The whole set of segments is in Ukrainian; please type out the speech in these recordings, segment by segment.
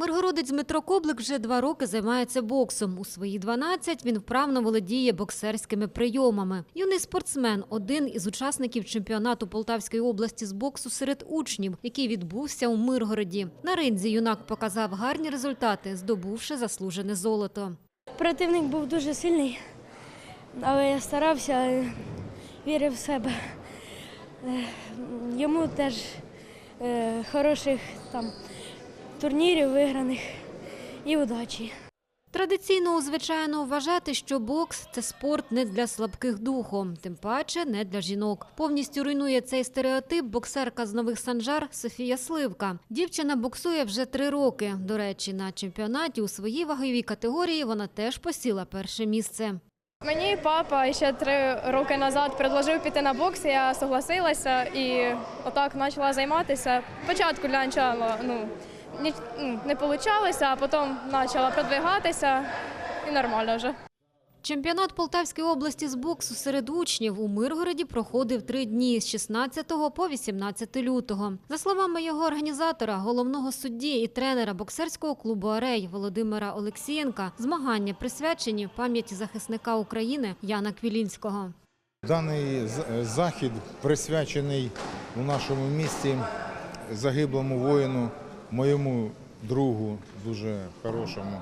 Миргородець Дмитро Коблик вже два роки займається боксом. У свої 12 він вправно володіє боксерськими прийомами. Юний спортсмен – один із учасників чемпіонату Полтавської області з боксу серед учнів, який відбувся у Миргороді. На ринзі юнак показав гарні результати, здобувши заслужене золото. Противник був дуже сильний, але я старався, вірив в себе. Е, Йому теж е, хороших там турнірів виграних і удачі. Традиційно звичайно вважати, що бокс це спорт не для слабких духом, тим паче не для жінок. Повністю руйнує цей стереотип боксерка з нових санжар Софія Сливка. Дівчина боксує вже три роки. До речі, на чемпіонаті у своїй ваговій категорії вона теж посіла перше місце. Мені папа ще три роки назад предложив піти на бокс, я согласилася і отак почала займатися. Спочатку для начала ну, ну, не вийшло, а потім почала продвигатися і нормально вже. Чемпіонат Полтавської області з боксу серед учнів у Миргороді проходив три дні з 16 по 18 лютого. За словами його організатора, головного судді і тренера боксерського клубу Арей Володимира Олексієнка, змагання присвячені пам'яті захисника України Яна Квілінського. Даний захід присвячений у нашому місті загиблому воїну, моєму другу, дуже хорошому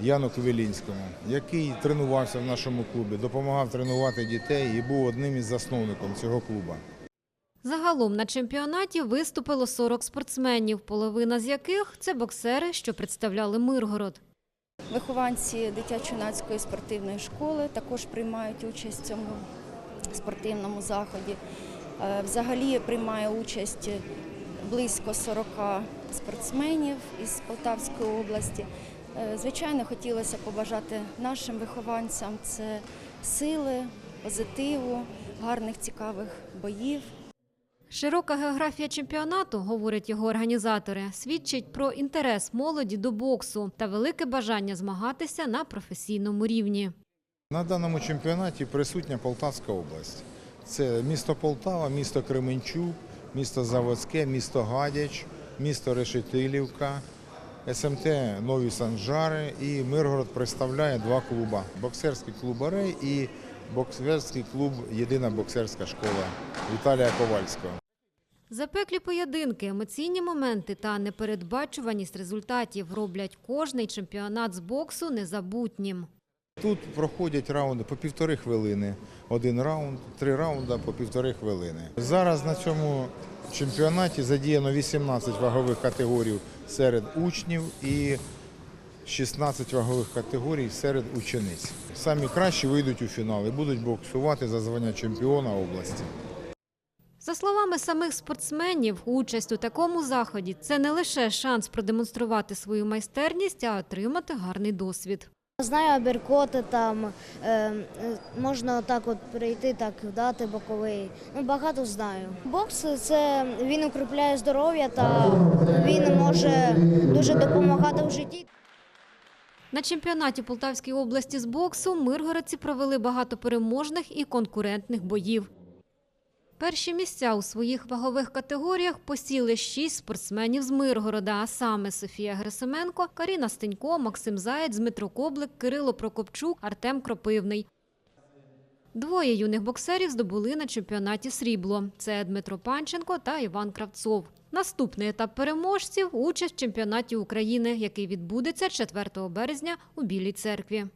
Яну Ковілінському, який тренувався в нашому клубі, допомагав тренувати дітей і був одним із засновником цього клубу. Загалом на чемпіонаті виступило 40 спортсменів, половина з яких це боксери, що представляли Миргород. Вихованці дитячо-юнацької спортивної школи також приймають участь в цьому спортивному заході. Е, Взагалі приймає участь близько 40 спортсменів із Полтавської області. Е, Звичайно, хотілося побажати нашим вихованцям це сили, позитиву, гарних цікавих боїв. Широка географія чемпіонату, говорять його організатори, свідчить про інтерес молоді до боксу та велике бажання змагатися на професійному рівні. На даному чемпіонаті присутня Полтавська область. Це місто Полтава, місто Кременчук, місто Заводське, місто Гадяч, місто Решетилівка, СМТ Нові Санжари і Миргород представляє два клуби: боксерський клуб Арей і боксерський клуб Єдина боксерська школа Віталія Ковальського. Запеклі поєдинки, емоційні моменти та непередбачуваність результатів роблять кожний чемпіонат з боксу незабутнім. Тут проходять раунди по півтори хвилини. Один раунд, три раунди по півтори хвилини. Зараз на цьому чемпіонаті задіяно 18 вагових категорій серед учнів і 16 вагових категорій серед учениць. Самі кращі вийдуть у фінал і будуть боксувати за звання чемпіона області. За словами самих спортсменів, участь у такому заході це не лише шанс продемонструвати свою майстерність, а отримати гарний досвід. Знаю аберкоти там, е, е, можна так от прийти, так дати боковий. Ну, багато знаю. Бокс це він укріпляє здоров'я та він може дуже допомагати в житті. На чемпіонаті Полтавської області з боксу миргородці провели багато переможних і конкурентних боїв. Перші місця у своїх вагових категоріях посіли шість спортсменів з Миргорода, а саме Софія Герасименко, Каріна Стенько, Максим Заєць, Дмитро Коблик, Кирило Прокопчук, Артем Кропивний. Двоє юних боксерів здобули на чемпіонаті срібло. Це Дмитро Панченко та Іван Кравцов. Наступний етап переможців участь в чемпіонаті України, який відбудеться 4 березня у Білій церкві.